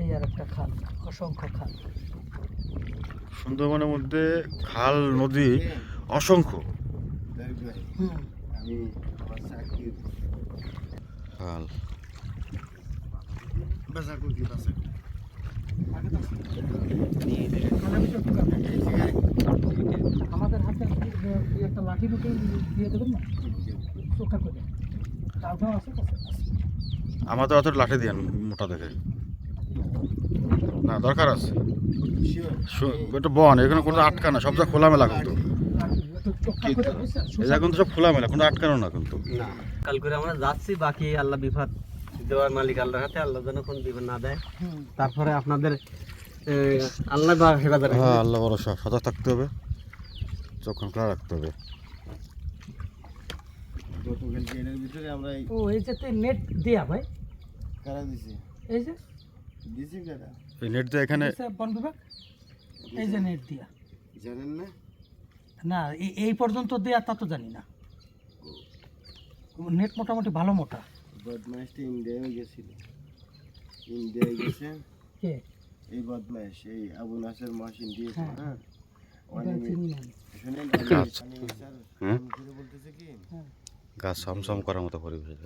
এই আর একটা খাল অসংখ্য খাল। সুন্দরবনের মধ্যে খাল নদী অসংখ্য। খাল। আমাদের হাতে একটা লাঠি দিয়ে দেবেন না? চোখা করে। আমাদের অত লাঠি দিয়েন মোটা দেখে। দরকার আছে। এটা বন এখানে কোনো আটকা না সব জায়গা খোলামেলা কিন্তু? এই কিন্তু সব খোলামেলা কোনো আটকানো না কিন্তু। না। কাল করে আমরা যাচ্ছি বাকি আল্লাহ বিপদ দেওয়ার মালিক আল্লাহর হাতে আল্লাহ যেন কোন বিপদ না দেয়। তারপরে আপনাদের আল্লাহ বা হেফাজত হ্যাঁ আল্লাহ ভরসা সজাগ থাকতে হবে চোখ খোলা রাখতে হবে। ভিতরে আমরা ও এই যে নেট দেয়া ভাই। কারা দিছি? এই যে। দিছি কারা? এই নেট দিয়ে এখানে যে বন বিভাগ এই যে নেট দিয়া। জানেন না? না এই- এই পর্যন্ত দেয়া তা তো জানি না। নেট মোটামুটি ভালো মোটা। বদমাইশটা ইন্ডিয়ায় গেছিল। ইন্ডিয়ায় গেছে। কে? এই বদমাইশ এই আবু নাসের মাস ইন্ডিয়া হ্যাঁ। হ্যাঁ? কি? গাছ সমসম করার মতো পরিবেশ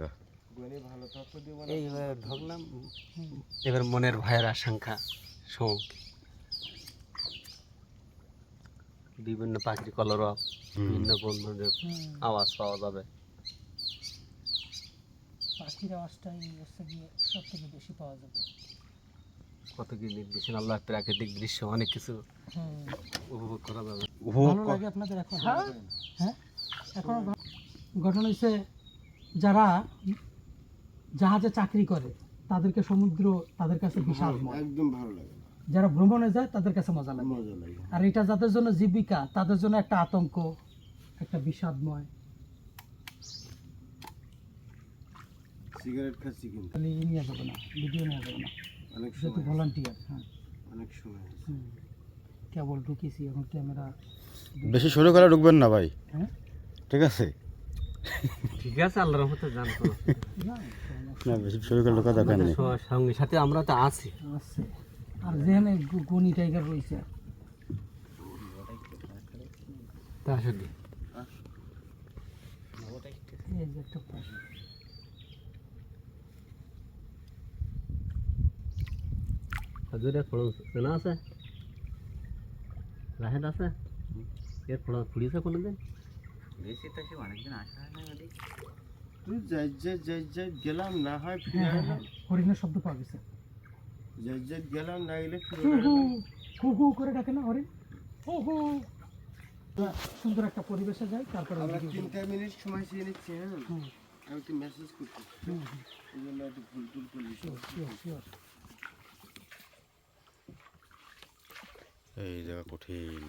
এইবার ঢুকলাম। এবার মনের ভয়ের আশঙ্কা শোক। বিভিন্ন পাখির কলরব বিভিন্ন বন্ধুদের আওয়াজ পাওয়া যাবে। পাখির আওয়াজটাই হচ্ছে গিয়ে সব থেকে বেশি পাওয়া যাবে। কত কি নির্দেশন আল্লাহ প্রাকৃতিক দৃশ্য অনেক কিছু উপভোগ করা যাবে। উপভোগ ভালো লাগে আপনাদের এখন? হ্যাঁ। এখন ঘটনা হচ্ছে যারা জাহাজে চাকরি করে তাদেরকে সমুদ্র তাদের কাছে বিশাল একদম ভালো লাগে। যারা ভ্রমণে যায় তাদের কাছে মজা লাগে। মজা লাগে। আর এটা যাদের জন্য জীবিকা তাদের জন্য একটা আতঙ্ক একটা বিষাদময়। সিগারেট খাচ্ছি কিন্তু। ই নেওয়া যাবে না ভিডিও নেওয়া যাবে না। অনেক যেহেতু সময় ভলান্টিয়ার হ্যাঁ। অনেক সময় হুম। কেবল ঢুকেছি এখন ক্যামেরা বেশি শুরু করে ঢুকবেন না ভাই। হ্যাঁ? ঠিক আছে? ঠিক আছে আল্লাহর রহমতে জানতো না না বেশি শুরু দরকার নেই। সঙ্গে সাথে আমরা তো আছি। আছে। আর যেখানে গনি টাইগার রয়েছে। তা শুধু এই যে একটা পাখি। হাজুরে ফোড়ন চেনা আছে? রাহেদ আছে? এর কোনোদিন? তুই যাই যাই যাই যাই গেলাম না হয় ফিরে এলাম হরিণের শব্দ পাওয়া গেছে। যাই যাই গেলাম না গেলে ফিরে হু হু এলাম হু হু করে ডাকে না হরিণ? হু হু। সুন্দর একটা পরিবেশে যাই তারপরে আমরা তিন চার মিনিট সময় চেয়ে নিচ্ছি হ্যাঁ? আমি একটু মেসেজ করছি। এই জন্য একটু ভুল টুল sure. এই জায়গা কঠিন।